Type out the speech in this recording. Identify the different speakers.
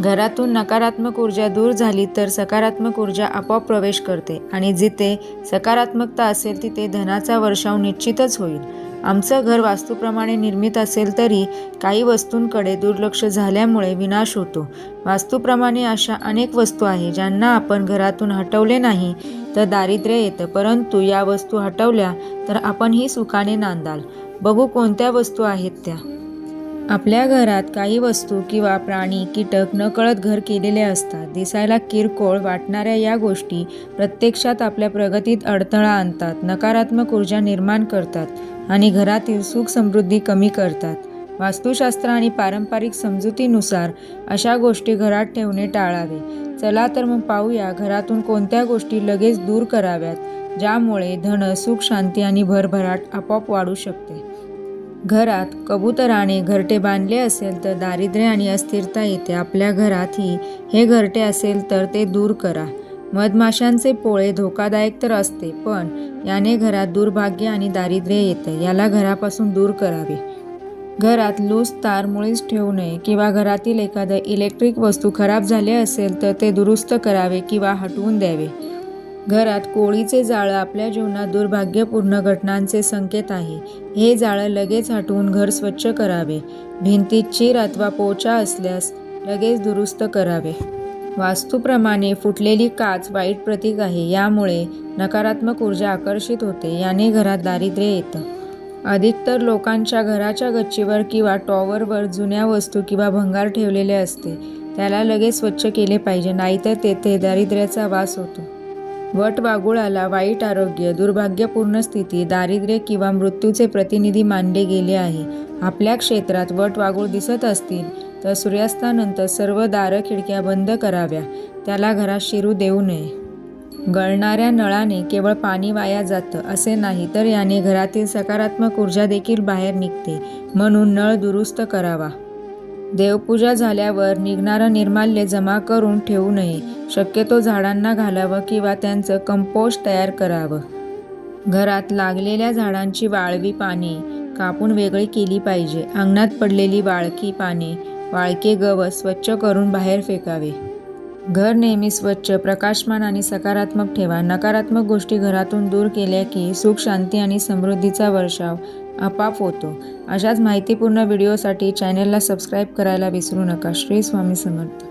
Speaker 1: घरातून नकारात्मक ऊर्जा दूर झाली तर सकारात्मक ऊर्जा आपोआप प्रवेश करते आणि जिथे सकारात्मकता असेल तिथे धनाचा वर्षाव निश्चितच होईल. आमचं घर वास्तूप्रमाणे निर्मित असेल तरी काही वस्तूंकडे दुर्लक्ष झाल्यामुळे विनाश होतो. वास्तूप्रमाणे अशा अनेक वस्तू आहे ज्यांना आपण घरातून हटवले नाही तर दारिद्र्य येतं परंतु या वस्तू हटवल्या तर आपणही सुखाने नांदाल. बघू कोणत्या वस्तू आहेत त्या. आपल्या घरात काही वस्तू किंवा प्राणी कीटक नकळत घर केलेले असतात. दिसायला किरकोळ वाटणाऱ्या या गोष्टी प्रत्यक्षात आपल्या प्रगतीत अडथळा आणतात नकारात्मक ऊर्जा निर्माण करतात आणि घरातील सुख समृद्धी कमी करतात. वास्तुशास्त्र आणि पारंपरिक समजुतीनुसार अशा गोष्टी घरात ठेवणे टाळावे. चला तर मग पाहूया घरातून कोणत्या गोष्टी लगेच दूर कराव्यात ज्यामुळे धन सुख शांती आणि भरभराट आपोआप वाढू शकते. घरात कबुतराने घरटे बांधले असेल तर दारिद्र्य आणि अस्थिरता येते. आपल्या घरातही हे घरटे असेल तर ते दूर करा. मधमाशांचे पोळे धोकादायक तर असते पण याने घरात दुर्भाग्य आणि दारिद्र्य येतं. याला घरापासून दूर करावे. घरात लूज तार मुळीच ठेवू नये किंवा घरातील एखादं इलेक्ट्रिक वस्तू खराब झाले असेल तर ते दुरुस्त करावे किंवा हटवून द्यावे. घरात कोळीचे जाळं आपल्या जीवनात दुर्भाग्यपूर्ण घटनांचे संकेत आहे. हे जाळं लगेच हटवून घर स्वच्छ करावे. भिंतीत चीर अथवा पोचा असल्यास लगेच दुरुस्त करावे. वास्तूप्रमाणे फुटलेली काच वाईट प्रतीक आहे. यामुळे नकारात्मक ऊर्जा आकर्षित होते. याने घरात दारिद्र्य येतं. अधिकतर लोकांच्या घराच्या गच्चीवर किंवा टॉवरवर जुन्या वस्तू किंवा भंगार ठेवलेले असते. त्याला लगेच स्वच्छ केले पाहिजे. नाहीतर तेथे दारिद्र्याचा वास होतो. वटवागुळाला वाईट आरोग्य दुर्भाग्यपूर्ण स्थिती दारिद्र्य किंवा मृत्यूचे प्रतिनिधी मानले गेले आहे. आपल्या क्षेत्रात वट वागूळ दिसत असतील तर सूर्यास्तानंतर सर्व दारं खिडक्या बंद कराव्या. त्याला घरात शिरू देऊ नये. गळणाऱ्या नळाने केवळ पाणी वाया जातं असे नाही तर याने घरातील सकारात्मक ऊर्जा देखील बाहेर निघते. म्हणून नळ दुरुस्त करावा. देवपूजा झाल्यावर निघणारं निर्माल्य जमा करून ठेवू नये. शक्यतो झाडांना घालावं किंवा त्यांचं कंपोस्ट तयार करावं. घरात लागलेल्या झाडांची वाळवी पाने. कापून वेगळी केली पाहिजे. अंगणात पडलेली वाळकी पाने. वाळके गवत स्वच्छ करून बाहेर फेकावे. घर नेहमी स्वच्छ प्रकाशमान आणि सकारात्मक ठेवा. नकारात्मक गोष्टी घरातून दूर केल्या की सुख शांती आणि समृद्धीचा वर्षाव आपाप होतो. अशाच माहितीपूर्ण व्हिडिओसाठी चॅनेलला सबस्क्राईब करायला विसरू नका. श्री स्वामी समर्थ.